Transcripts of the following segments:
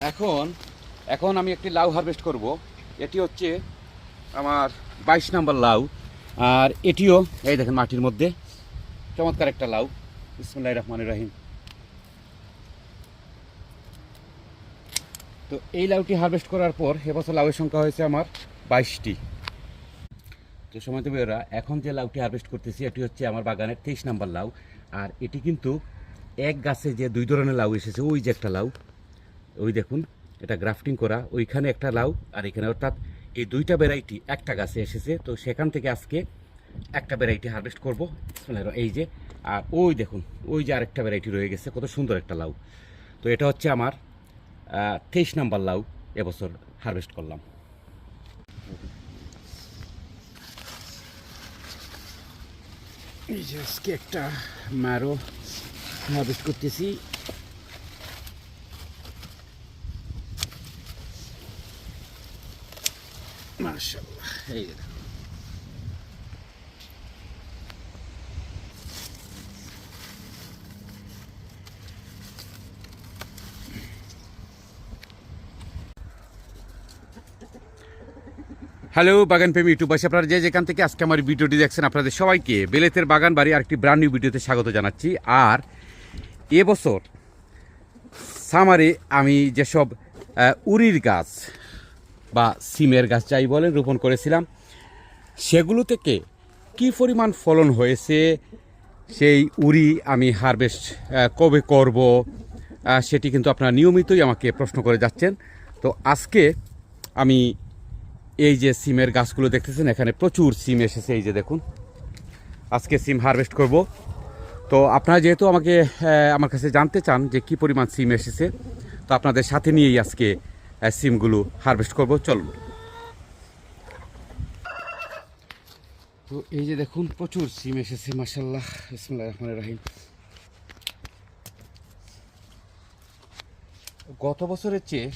এখন এখন আমি একটি লাউ হারভেস্ট করব। এটি হচ্ছে আমার বাইশ নাম্বার লাউ। আর এটিও, এই দেখেন মাটির মধ্যে। চমৎকার একটা লাউ। ইসমুল্লাহ রহমান রাহিম। তো এই লাউটি হারভেস্ট করার পর এবছর লাউয়ের সংখ্যা হয়েছে আমার বাইশটি। তো সময় দেবে ওরা এখন যে লাউটি হারভেস্ট করতেছি, এটি হচ্ছে আমার বাগানের তেইশ নাম্বার লাউ। আর এটি কিন্তু এক গাছে যে দুই ধরনের লাউ এসেছে, ওই যে একটা লাউ। ওই দেখুন, এটা গ্রাফটিং করা, ওইখানে একটা লাউ আর এখানে অর্থাৎ এই দুইটা ভ্যারাইটি একটা গাছে এসেছে। তো সেখান থেকে আজকে একটা ভ্যারাইটি হারভেস্ট করব। এই যে, আর ওই দেখুন, ওই যে আরেকটা ভ্যারাইটি রয়ে গেছে, কত সুন্দর একটা লাউ। তো এটা হচ্ছে আমার তেইশ নাম্বার লাউ এবছর হারভেস্ট করলাম একটা মারো হারভেস্ট করতেছি মাশাআল্লাহ এই। হ্যালো, বাগান প্রেমী ইউটিউবাসী আপনারা যে যেখান থেকে আজকে আমার ভিডিওটি দেখছেন, আপনাদের সবাইকে বেলেতের বাগান বাড়ি আরেকটি ব্রান্ড নিউ ভিডিওতে স্বাগত জানাচ্ছি। আর এবছর সামারে আমি যেসব উরির গাছ বা সিমের গাছ যাই বলেন, রোপণ করেছিলাম, সেগুলো থেকে কি পরিমাণ ফলন হয়েছে, সেই উরি আমি হারভেস্ট কবে করব সেটি কিন্তু আপনারা নিয়মিতই আমাকে প্রশ্ন করে যাচ্ছেন। তো আজকে আমি এই যে সিমের গাছগুলো দেখতেছেন, এখানে প্রচুর সিম এসেছে, এই যে দেখুন। আজকে সিম হারভেস্ট করব। তো আপনারা যেহেতু আমাকে আমার কাছে জানতে চান যে কি পরিমাণ সিম এসেছে, তো আপনাদের সাথে নিয়েই আজকে সিমগুলো হারভেস্ট করব। চলুন। তো এই যে দেখুন, প্রচুর সিম এসেছে মাসাল্লাহ ইসমুল্লাহ রহমান রাহিম। গত বছরের চেয়ে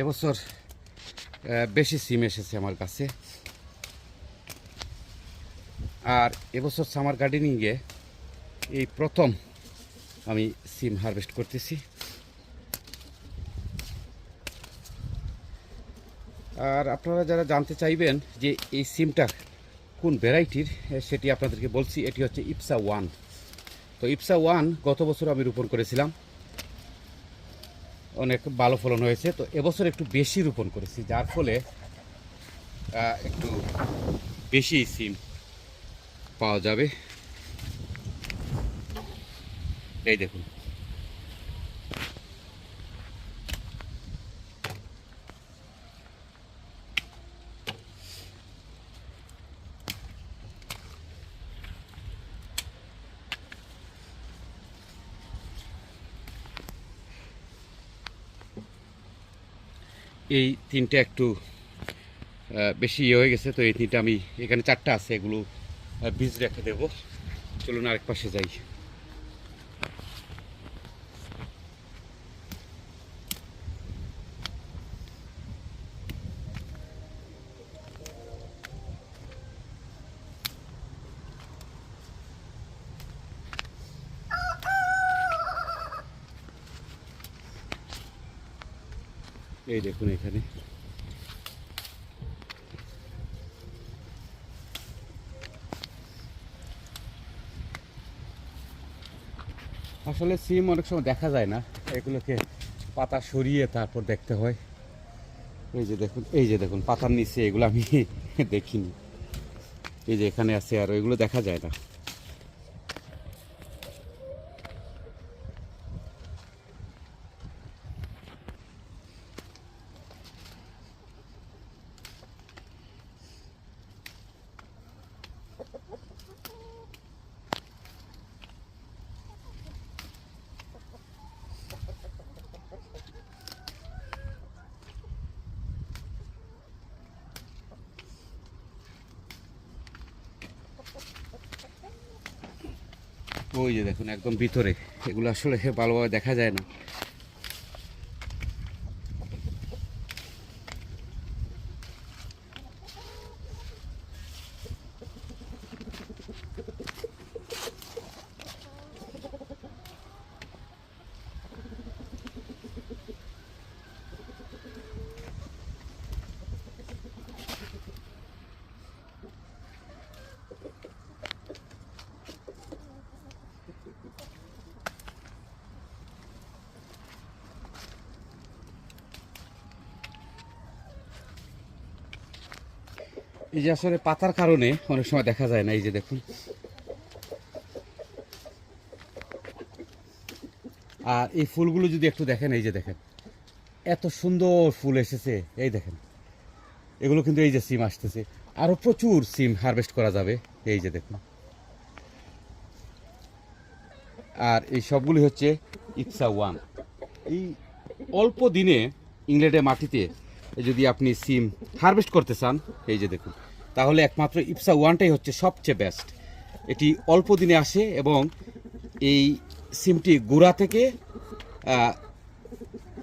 এবছর বেশি সিম এসেছে আমার কাছে। আর এবছর সামার গার্ডেনিংয়ে এই প্রথম আমি সিম হারভেস্ট করতেছি। আর আপনারা যারা জানতে চাইবেন যে এই সিমটা কোন ভ্যারাইটির সেটি আপনাদেরকে বলছি, এটি হচ্ছে ইপসা ওয়ান তো ইপসা ওয়ান গত বছর আমি রোপণ করেছিলাম। অনেক ভালো ফলন হয়েছে। তো এবছর একটু বেশি রোপণ করেছি, যার ফলে একটু বেশি সিম পাওয়া যাবে। এই দেখুন। এই তিনটা একটু বেশি ইয়ে হয়ে গেছে, তো এই তিনটা আমি, এখানে চারটা আছে, এগুলো বীজ রেখে দেবো। চলুন আরেক পাশে যাই। এই দেখুন এখানে। আসলে সিম অনেক সময় দেখা যায় না, এগুলোকে পাতা সরিয়ে তারপর দেখতে হয়। এই যে দেখুন, এই যে দেখুন, পাতার নিচে এগুলো আমি দেখিনি। এই যে এখানে আছে আর এগুলো দেখা যায় না। ওই যে দেখুন একদম ভিতরে। এগুলো আসলে ভালোভাবে দেখা যায় না। এই যে আসলে পাতার কারণে অনেক সময় দেখা যায় না, এই যে দেখুন। আর এই ফুলগুলো যদি একটু দেখেন, এই যে দেখেন। এত সুন্দর ফুল এসেছে, এই দেখেন। এগুলো কিন্তু এই যে সিম আসতেছে। আরও প্রচুর সিম হারভেস্ট করা যাবে, এই যে দেখুন। আর এই সবগুলি হচ্ছে ইপসা ওয়ান। এই অল্প দিনে ইংল্যান্ডের মাটিতে যদি আপনি সিম হারভেস্ট করতে চান, এই যে দেখুন, তাহলে একমাত্র ইপসা ওয়ানটাই হচ্ছে সবচেয়ে বেস্ট এটি অল্প দিনে আসে এবং এই সিমটি গোড়া থেকে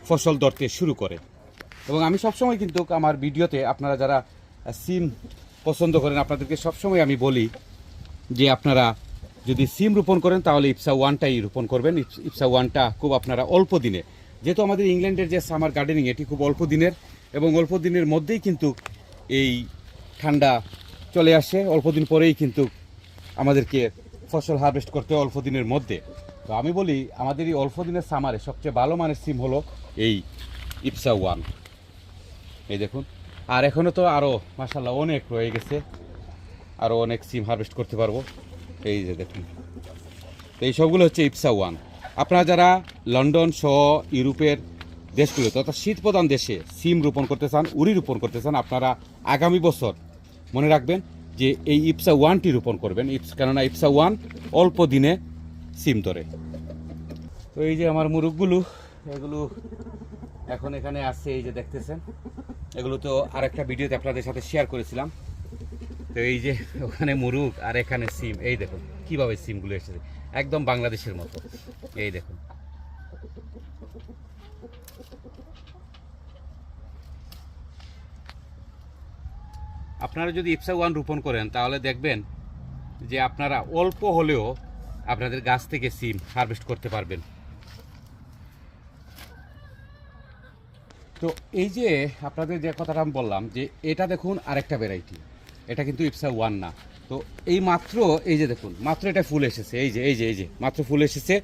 ফসল ধরতে শুরু করে। এবং আমি সবসময় কিন্তু আমার ভিডিওতে আপনারা যারা সিম পছন্দ করেন, আপনাদেরকে সবসময় আমি বলি যে আপনারা যদি সিম রোপণ করেন, তাহলে ইপসা ওয়ানটাই রোপণ করবেন। ইপস- ওয়ানটা খুব আপনারা অল্প দিনে। যেহেতু আমাদের ইংল্যান্ডের যে সামার গার্ডেনিং এটি খুব অল্প দিনের এবং অল্প দিনের মধ্যেই কিন্তু এই ঠান্ডা চলে আসে। অল্প দিন পরেই কিন্তু আমাদেরকে ফসল হারভেস্ট করতে অল্প দিনের মধ্যে। তো আমি বলি, আমাদের এই অল্প দিনের সামারে সবচেয়ে ভালো মানের সিম হলো এই ইপসা ওয়ান এই দেখুন। আর এখনও তো আরও মাসাল্লাহ অনেক রয়ে গেছে। আরও অনেক সিম হারভেস্ট করতে পারব। এই যে দেখুন। তো এই সবগুলো হচ্ছে ইপসা ওয়ান আপনারা যারা লন্ডন সহ ইউরোপের দেশগুলোতে, অর্থাৎ শীত প্রধান দেশে সিম রোপণ করতে চান উড়ি রোপণ করতে চান, আপনারা আগামী বছর মনে রাখবেন যে এই ইপসা ওয়ানটি রোপণ করবেন। ইপস কেননা ইপসা ওয়ান অল্প দিনে সিম ধরে। তো এই যে আমার মুরগগুলো এগুলো এখন এখানে আছে, এই যে দেখতেছেন। এগুলো তো আরেকটা ভিডিওতে আপনাদের সাথে শেয়ার করেছিলাম। তো এই যে ওখানে মুরুগ আর এখানে সিম, এই দেখুন, কীভাবে সিমগুলো এসেছে। একদম বাংলাদেশের মতো। এই দেখুন। আপনারা যদি ইপসা ওয়ান রোপণ করেন, তাহলে দেখবেন যে আপনারা অল্প হলেও আপনাদের গাছ থেকে সিম হারভেস্ট করতে পারবেন। তো এই যে আপনাদের যে কথাটা আমি বললাম, যে এটা দেখুন আরেকটা ভ্যারাইটি এটা কিন্তু ইপসা ওয়ান না। তো এই মাত্র, এই যে দেখুন, মাত্র এটা ফুল এসেছে, এই যে এই যে এই যে, মাত্র ফুল এসেছে।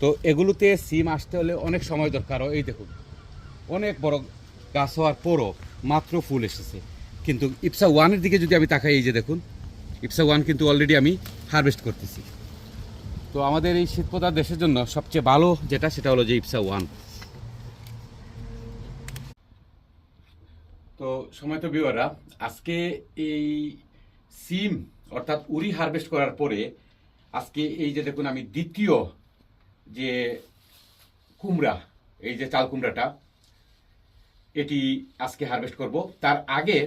তো এগুলোতে সিম আসতে হলে অনেক সময় দরকার। এই দেখুন, অনেক বড় গাছ হওয়ার পরও মাত্র ফুল এসেছে। কিন্তু ইপসা ওয়ানের দিকে যদি আমি তাকাই, এই যে দেখুন ইপসা ওয়ান কিন্তু অলরেডি আমি হারভেস্ট করতেছি। তো আমাদের এই শীতপ্রধান দেশের জন্য সবচেয়ে ভালো যেটা, সেটা হলো যে ইপসা ওয়ান তো সময় তো বিওয়ারা আজকে এই সিম অর্থাৎ উরি হারভেস্ট করার পরে আজকে এই যে দেখুন আমি দ্বিতীয় যে কুমড়া, এই যে চাল কুমড়াটা, এটি আজকে হারভেস্ট করব। তার আগে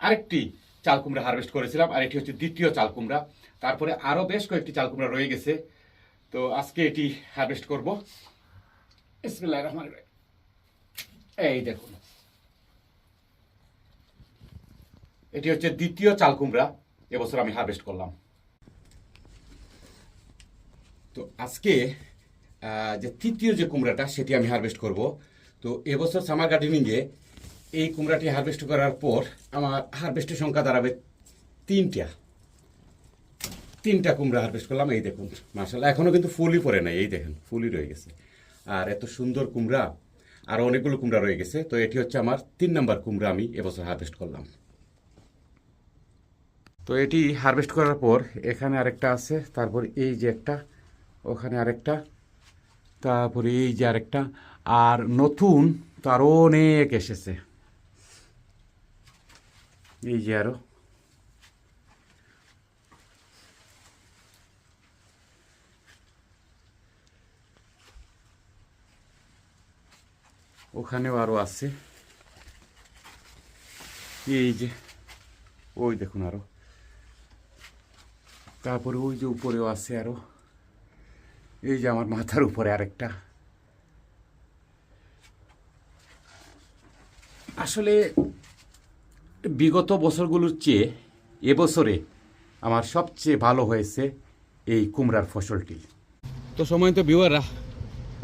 আরেকটি চাল কুমড়া হারভেস্ট করেছিলাম, আর এটি হচ্ছে দ্বিতীয় চাল কুমড়া। তারপরে আরও বেশ কয়েকটি চাল কুমড়া রয়ে গেছে। তো আজকে এটি হারভেস্ট করব। বিসমিল্লাহির রহমানির রহিম। এই দেখুন। এটি হচ্ছে দ্বিতীয় চাল কুমড়া। এবছর আমি হারভেস্ট করলাম। তো আজকে যে তৃতীয় যে কুমড়াটা, সেটি আমি হারভেস্ট করব। তো এবছর সামার গার্ডেনিংয়ে এই কুমড়াটি হারভেস্ট করার পর আমার হারভেস্টের সংখ্যা দাঁড়াবে তিনটা। তিনটা কুমড়া হারভেস্ট করলাম, এই দেখুন মার্শাল্লাহ এখনও কিন্তু ফুলই পড়ে নাই, এই দেখেন, ফুলই রয়ে গেছে। আর এত সুন্দর কুমড়া, আর অনেকগুলো কুমড়া রয়ে গেছে, তো এটি হচ্ছে আমার তিন নম্বর কুমড়া আমি এবছর হারভেস্ট করলাম। তো এটি হারভেস্ট করার পর এখানে আরেকটা আছে, তারপর এই যে একটা, ওখানে আরেকটা, তারপরে এই যে আরেকটা, আর নতুন তার অনেক এসেছে। এই যে আরও। ওখানেও আরও আছে। এই যে, ওই দেখুন আরও। তারপরে ওই যে উপরেও আছে আরও। এই যে আমার মাথার উপরে আরেকটা। আসলে বিগত বছরগুলোর চেয়ে এবছরে আমার সবচেয়ে ভালো হয়েছে এই কুমড়ার ফসলটি। তো সময় তো বিওয়াররা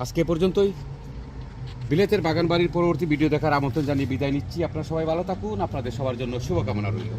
আজকে পর্যন্তই। বিলেতের বাগান বাড়ির পরবর্তী ভিডিও দেখার আমন্ত্রণ জানিয়ে বিদায় নিচ্ছি। আপনারা সবাই ভালো থাকুন, আপনাদের সবার জন্য শুভকামনা রইল।